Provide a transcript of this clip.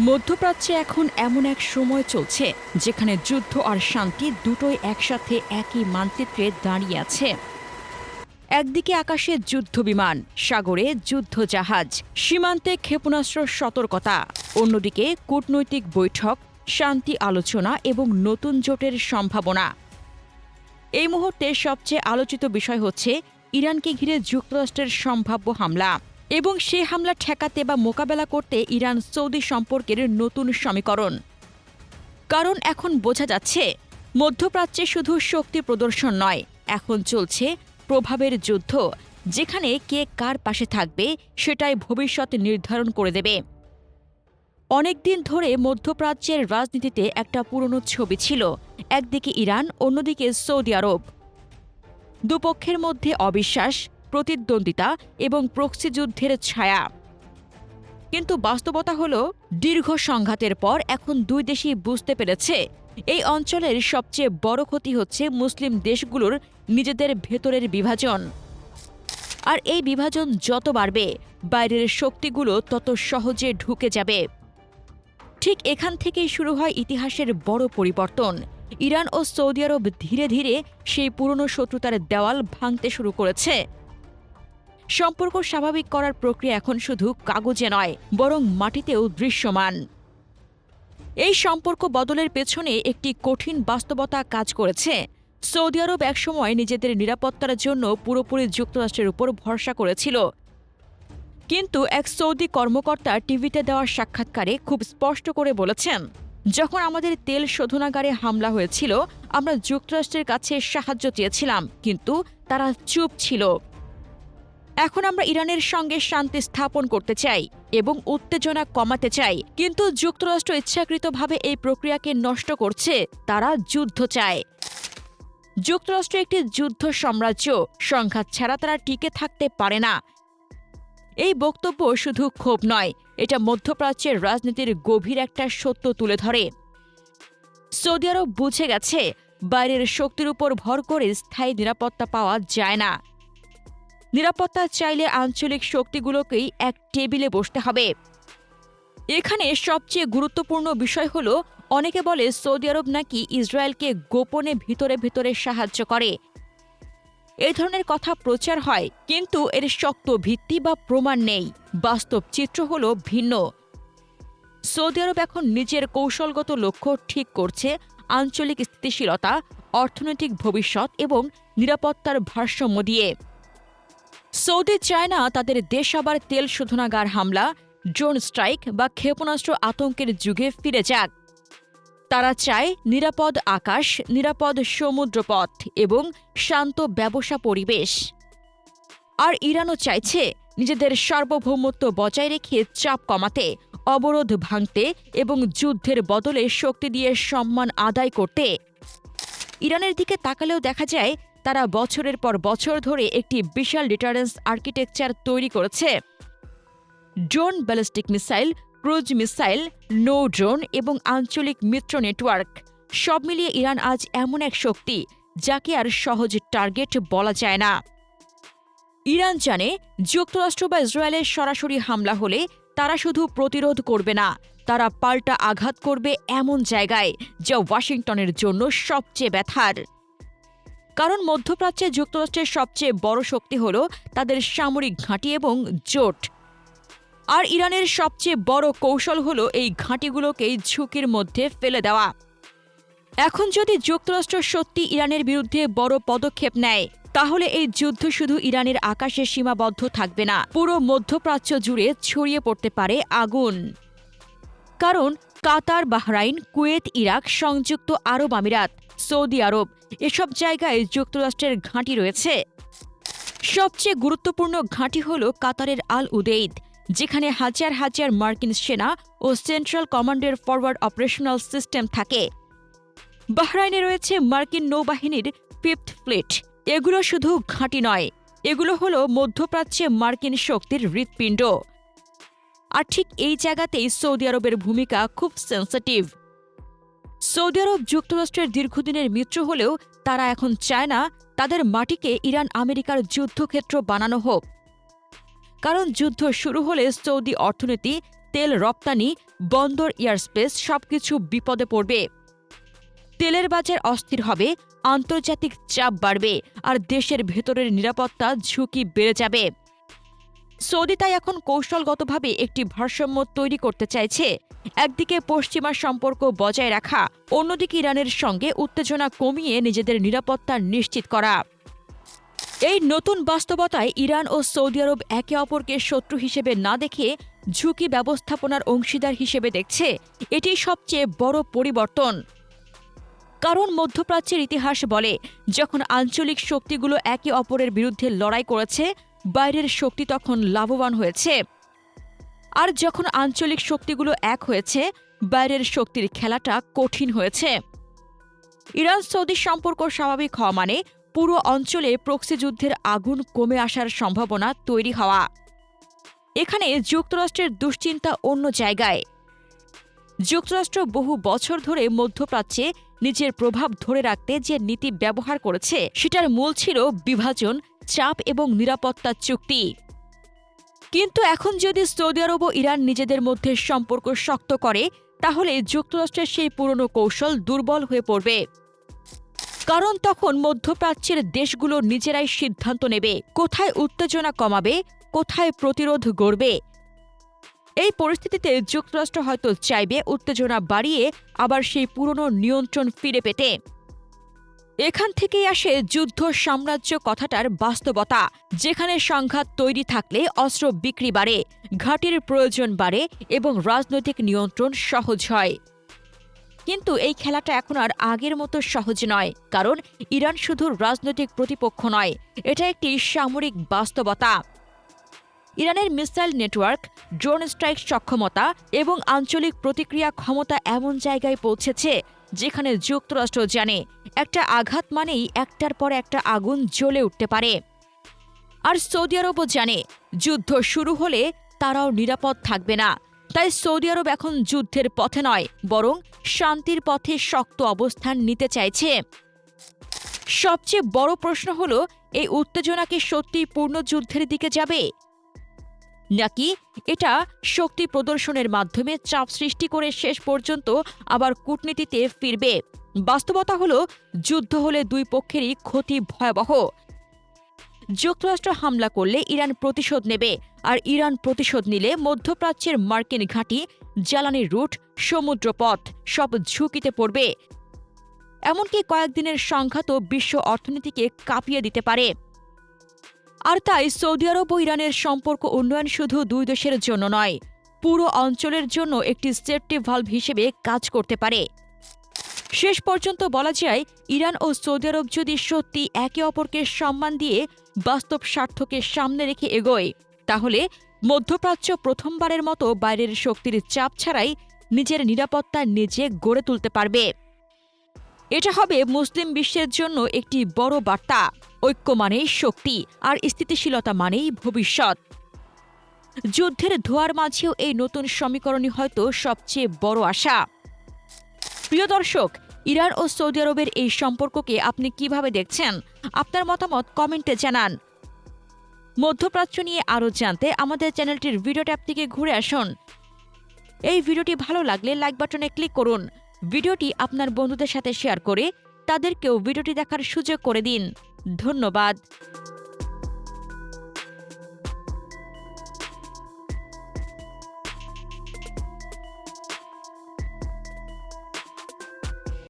মধ্যপ্রাচ্যে এখন এমন এক সময় চলছে, যেখানে যুদ্ধ আর শান্তি দুটোই একসাথে একই মানচিত্রে দাঁড়িয়ে আছে। একদিকে আকাশে যুদ্ধ বিমান, সাগরে যুদ্ধ জাহাজ, সীমান্তে ক্ষেপণাস্ত্র সতর্কতা। অন্যদিকে কূটনৈতিক বৈঠক, শান্তি আলোচনা এবং নতুন জোটের সম্ভাবনা। এই মুহূর্তে সবচেয়ে আলোচিত বিষয় হচ্ছে, ইরানকে ঘিরে যুক্তরাষ্ট্রের সম্ভাব্য হামলা। এবং সে হামলা ঠেকাতে বা মোকাবেলা করতে ইরান সৌদি সম্পর্কের নতুন সমীকরণ। কারণ এখন বোঝা যাচ্ছে, মধ্যপ্রাচ্যে শুধু শক্তি প্রদর্শন নয়, এখন চলছে প্রভাবের যুদ্ধ, যেখানে কে কার পাশে থাকবে সেটাই ভবিষ্যৎ নির্ধারণ করে দেবে। অনেকদিন ধরে মধ্যপ্রাচ্যের রাজনীতিতে একটা পুরনো ছবি ছিল, একদিকে ইরান, অন্যদিকে সৌদি আরব। দুপক্ষের মধ্যে অবিশ্বাস প্রতিদ্বন্দ্বিতা এবং প্রক্সি যুদ্ধের ছায়া। কিন্তু বাস্তবতা হল, দীর্ঘ সংঘাতের পর এখন দুই দেশই বুঝতে পেরেছে, এই অঞ্চলের সবচেয়ে বড় ক্ষতি হচ্ছে মুসলিম দেশগুলোর নিজেদের ভেতরের বিভাজন। আর এই বিভাজন যত বাড়বে, বাইরের শক্তিগুলো তত সহজে ঢুকে যাবে। ঠিক এখান থেকেই শুরু হয় ইতিহাসের বড় পরিবর্তন। ইরান ও সৌদি আরব ধীরে ধীরে সেই পুরনো শত্রুতার দেওয়াল ভাঙতে শুরু করেছে। সম্পর্ক স্বাভাবিক করার প্রক্রিয়া এখন শুধু কাগজে নয়, বরং মাটিতেও দৃশ্যমান। এই সম্পর্ক বদলের পেছনে একটি কঠিন বাস্তবতা কাজ করেছে। সৌদি আরব একসময় নিজেদের নিরাপত্তার জন্য পুরোপুরি যুক্তরাষ্ট্রের উপর ভরসা করেছিল। কিন্তু এক সৌদি কর্মকর্তা টিভিতে দেওয়া সাক্ষাৎকারে খুব স্পষ্ট করে বলেছেন, যখন আমাদের তেল শোধনাগারে হামলা হয়েছিল, আমরা যুক্তরাষ্ট্রের কাছে সাহায্য চেয়েছিলাম, কিন্তু তারা চুপ ছিল। এখন আমরা ইরানের সঙ্গে শান্তি স্থাপন করতে চাই এবং উত্তেজনা কমাতে চাই। কিন্তু যুক্তরাষ্ট্র ইচ্ছাকৃতভাবে এই প্রক্রিয়াকে নষ্ট করছে, তারা যুদ্ধ চায়। যুক্তরাষ্ট্র একটি যুদ্ধ সাম্রাজ্য, সংঘাত ছাড়া তারা টিকে থাকতে পারে না। এই বক্তব্য শুধু ক্ষোভ নয়, এটা মধ্যপ্রাচ্যের রাজনীতির গভীর একটা সত্য তুলে ধরে। সৌদি আরব বুঝে গেছে, বাইরের শক্তির উপর ভর করে স্থায়ী নিরাপত্তা পাওয়া যায় না। নিরাপত্তা চাইলে আঞ্চলিক শক্তিগুলোকেই এক টেবিলে বসতে হবে। এখানে সবচেয়ে গুরুত্বপূর্ণ বিষয় হল, অনেকে বলে সৌদি আরব নাকি ইসরায়েলকে গোপনে ভিতরে ভিতরে সাহায্য করে। এই ধরনের কথা প্রচার হয়, কিন্তু এর শক্ত ভিত্তি বা প্রমাণ নেই। বাস্তব চিত্র হল ভিন্ন। সৌদি আরব এখন নিজের কৌশলগত লক্ষ্য ঠিক করছে, আঞ্চলিক স্থিতিশীলতা, অর্থনৈতিক ভবিষ্যৎ এবং নিরাপত্তার ভারসাম্য দিয়ে। সৌদি চায় না তাদের দেশ আবার তেল শোধনাগার হামলা, ড্রোন স্ট্রাইক বা ক্ষেপণাস্ত্র আতঙ্কের যুগে ফিরে যাক। তারা চায় নিরাপদ আকাশ, নিরাপদ সমুদ্রপথ এবং শান্ত ব্যবসা পরিবেশ। আর ইরানও চাইছে নিজেদের সার্বভৌমত্ব বজায় রেখে চাপ কমাতে, অবরোধ ভাঙতে এবং যুদ্ধের বদলে শক্তি দিয়ে সম্মান আদায় করতে। ইরানের দিকে তাকালেও দেখা যায় তারা বছরের পর বছর ধরে একটি বিশাল ডিটারেন্স আর্কিটেকচার তৈরি করেছে। Drone ballistic missile, cruise missile, no drone এবং আঞ্চলিক মিত্র নেটওয়ার্ক, সব মিলিয়ে ইরান আজ এমন এক শক্তি, যাকে আর সহজ টার্গেট বলা যায় না। ইরান জানে যুক্তরাষ্ট্র বা ইসরায়েলের সরাসরি হামলা হলে তারা শুধু প্রতিরোধ করবে না, তারা পাল্টা আঘাত করবে এমন জায়গায়, যা ওয়াশিংটনের জন্য সবচেয়ে ব্যথার। কারণ মধ্যপ্রাচ্যে যুক্তরাষ্ট্রের সবচেয়ে বড় শক্তি হল তাদের সামরিক ঘাঁটি এবং জোট। আর ইরানের সবচেয়ে বড় কৌশল হল এই ঘাঁটিগুলোকেই ঝুঁকির মধ্যে ফেলে দেওয়া। এখন যদি যুক্তরাষ্ট্র সত্যি ইরানের বিরুদ্ধে বড় পদক্ষেপ নেয়, তাহলে এই যুদ্ধ শুধু ইরানের আকাশে সীমাবদ্ধ থাকবে না, পুরো মধ্যপ্রাচ্য জুড়ে ছড়িয়ে পড়তে পারে আগুন। কারণ কাতার, বাহরাইন, কুয়েত, ইরাক, সংযুক্ত আরব আমিরাত সৌদি আরব, এসব জায়গায় যুক্তরাষ্ট্রের ঘাঁটি রয়েছে। সবচেয়ে গুরুত্বপূর্ণ ঘাঁটি হল কাতারের আল উদেইদ, যেখানে হাজার হাজার মার্কিন সেনা ও সেন্ট্রাল কমান্ডের ফরওয়ার্ড অপারেশনাল সিস্টেম থাকে। বাহরাইনে রয়েছে মার্কিন নৌবাহিনীর ফিফথ ফ্লিট। এগুলো শুধু ঘাঁটি নয়, এগুলো হলো মধ্যপ্রাচ্যে মার্কিন শক্তির হৃৎপিণ্ড। আর ঠিক এই জায়গাতেই সৌদি আরবের ভূমিকা খুব সেন্সিটিভ সৌদি আরব যুক্তরাষ্ট্রের দীর্ঘদিনের মিত্র হলেও তারা এখন চায় না তাদের মাটিকে ইরান আমেরিকার যুদ্ধক্ষেত্র বানানো হোক। কারণ যুদ্ধ শুরু হলে সৌদি অর্থনীতি, তেল রপ্তানি, বন্দর, এয়ারস্পেস সবকিছু বিপদে পড়বে। তেলের বাজার অস্থির হবে, আন্তর্জাতিক চাপ বাড়বে, আর দেশের ভেতরের নিরাপত্তা ঝুঁকি বেড়ে যাবে। সৌদি তাই এখন কৌশলগতভাবে একটি ভারসাম্য তৈরি করতে চাইছে। একদিকে পশ্চিমা সম্পর্ক বজায় রাখা, অন্যদিকে ইরানের সঙ্গে উত্তেজনা কমিয়ে নিজেদের নিরাপত্তা নিশ্চিত করা। এই নতুন বাস্তবতায় ইরান ও সৌদি আরব একে অপরকে শত্রু হিসেবে না দেখে ঝুঁকি ব্যবস্থাপনার অংশীদার হিসেবে দেখছে। এটি সবচেয়ে বড় পরিবর্তন। কারণ মধ্যপ্রাচ্যের ইতিহাস বলে, যখন আঞ্চলিক শক্তিগুলো একে অপরের বিরুদ্ধে লড়াই করেছে বাইরের শক্তি তখন লাভবান হয়েছে। আর যখন আঞ্চলিক শক্তিগুলো এক হয়েছে, বাইরের শক্তির খেলাটা কঠিন হয়েছে। ইরান সৌদি সম্পর্ক স্বাভাবিক হওয়া মানে পুরো অঞ্চলে প্রক্সি যুদ্ধের আগুন কমে আসার সম্ভাবনা তৈরি হওয়া। এখানে যুক্তরাষ্ট্রের দুশ্চিন্তা অন্য জায়গায়। যুক্তরাষ্ট্র বহু বছর ধরে মধ্যপ্রাচ্যে নিজের প্রভাব ধরে রাখতে যে নীতি ব্যবহার করেছে, সেটার মূল ছিল বিভাজন চাপ এবং নিরাপত্তা চুক্তি। কিন্তু এখন যদি সৌদি আরব ও ইরান নিজেদের মধ্যে সম্পর্ক শক্ত করে, তাহলে যুক্তরাষ্ট্রের সেই পুরনো কৌশল দুর্বল হয়ে পড়বে। কারণ তখন মধ্যপ্রাচ্যের দেশগুলো নিজেরাই সিদ্ধান্ত নেবে, কোথায় উত্তেজনা কমাবে, কোথায় প্রতিরোধ গড়বে। এই পরিস্থিতিতে যুক্তরাষ্ট্র হয়তো চাইবে উত্তেজনা বাড়িয়ে আবার সেই পুরনো নিয়ন্ত্রণ ফিরে পেতে। এখান থেকেই আসে যুদ্ধ সাম্রাজ্য কথাটার বাস্তবতা, যেখানে সংঘাত তৈরি থাকলে অস্ত্র বিক্রি বাড়ে, ঘাটির প্রয়োজন বাড়ে এবং রাজনৈতিক নিয়ন্ত্রণ সহজ হয়। কিন্তু এই খেলাটা এখন আর আগের মতো সহজ নয়, কারণ ইরান শুধু রাজনৈতিক প্রতিপক্ষ নয়, এটা একটি সামরিক বাস্তবতা। ইরানের মিসাইল নেটওয়ার্ক, ড্রোন স্ট্রাইক সক্ষমতা এবং আঞ্চলিক প্রতিক্রিয়া ক্ষমতা এমন জায়গায় পৌঁছেছে, যেখানে যুক্তরাষ্ট্র জানে একটা আঘাত মানেই একটার পর একটা আগুন জ্বলে উঠতে পারে। আর সৌদি আরবও জানে, যুদ্ধ শুরু হলে তারাও নিরাপদ থাকবে না। তাই সৌদি আরব এখন যুদ্ধের পথে নয়, বরং শান্তির পথে শক্ত অবস্থান নিতে চাইছে। সবচেয়ে বড় প্রশ্ন হল, এই উত্তেজনা কি সত্যি পূর্ণ যুদ্ধের দিকে যাবে? নাকি এটা শক্তি প্রদর্শনের মাধ্যমে চাপ সৃষ্টি করে শেষ পর্যন্ত আবার কূটনীতিতে ফিরবে? বাস্তবতা হলো, যুদ্ধ হলে দুই পক্ষেরই ক্ষতি ভয়াবহ। যুক্তরাষ্ট্র হামলা করলে ইরান প্রতিশোধ নেবে, আর ইরান প্রতিশোধ নিলে মধ্যপ্রাচ্যের মার্কিন ঘাঁটি, জ্বালানি রুট, সমুদ্রপথ সব ঝুঁকিতে পড়বে। এমনকি কয়েকদিনের সংঘাত বিশ্ব অর্থনীতিকে কাঁপিয়ে দিতে পারে। আর তাই সৌদি আরব ও ইরানের সম্পর্ক উন্নয়ন শুধু দুই দেশের জন্য নয়, পুরো অঞ্চলের জন্য একটি সেফটি ভালভ হিসেবে কাজ করতে পারে। শেষ পর্যন্ত বলা যায়, ইরান ও সৌদি আরব যদি সত্যি একে অপরকে সম্মান দিয়ে বাস্তব স্বার্থকে সামনে রেখে এগোয়, তাহলে মধ্যপ্রাচ্য প্রথমবারের মতো বাইরের শক্তির চাপ ছাড়াই নিজের নিরাপত্তা নিজে গড়ে তুলতে পারবে। এটা হবে মুসলিম বিশ্বের জন্য একটি বড় বার্তা, ঐক্য মানেই শক্তি, আর স্থিতিশীলতা মানেই ভবিষ্যৎ। যুদ্ধের ধোয়ার মাঝেও এই নতুন সমীকরণই হয়তো সবচেয়ে বড় আশা। প্রিয় দর্শক ইরান ও সৌদি আরবের এই সম্পর্ককে আপনি কীভাবে দেখছেন? আপনার মতামত কমেন্টে জানান। মধ্যপ্রাচ্য নিয়ে আরও জানতে আমাদের চ্যানেলটির ভিডিও ট্যাপ থেকে ঘুরে আসুন। এই ভিডিওটি ভালো লাগলে লাইক বাটনে ক্লিক করুন। ভিডিওটি আপনার বন্ধুদের সাথে শেয়ার করে তাদেরকেও ভিডিওটি দেখার সুযোগ করে দিন। ধন্যবাদ।